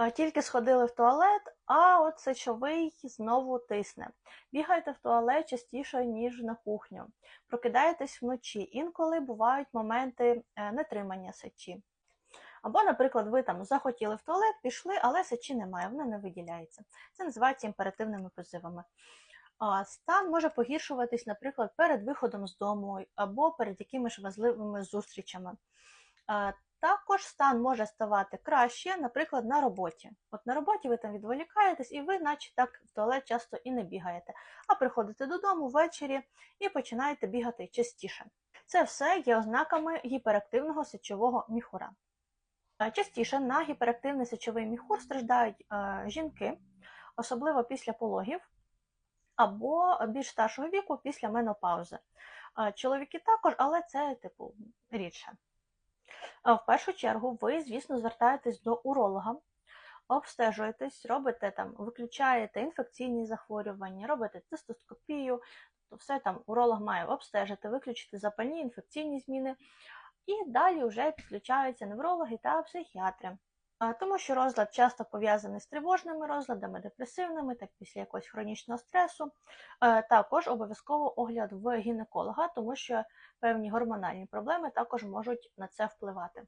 Е, Тільки сходили в туалет, а от сечовий знову тисне. Бігаєте в туалет частіше, ніж на кухню. Прокидаєтесь вночі. Інколи бувають моменти е, нетримання сечі. Або, наприклад, ви там захотіли в туалет, пішли, але сечі немає, вона не виділяється. Це називається імперативними позивами. Стан може погіршуватись, наприклад, перед виходом з дому або перед якимись важливими зустрічами. Також стан може ставати краще, наприклад, на роботі. От на роботі ви там відволікаєтесь, і ви, наче так, в туалет часто і не бігаєте, а приходите додому ввечері і починаєте бігати частіше. Це все є ознаками гіперактивного сечового міхура. Е, Частіше на гіперактивний сечовий міхур страждають е, жінки, особливо після пологів або більш старшого віку після менопаузи. Е, Чоловіки також, але це типу рідше. В першу чергу ви, звісно, звертаєтесь до уролога, обстежуєтесь, робите там, виключаєте інфекційні захворювання, робите цистоскопію, то все там уролог має обстежити, виключити запальні інфекційні зміни. І далі вже підключаються неврологи та психіатри. Тому що розлад часто пов'язаний з тривожними розладами, депресивними, так після якогось хронічного стресу. Е, Також обов'язково огляд в гінеколога, тому що певні гормональні проблеми також можуть на це впливати.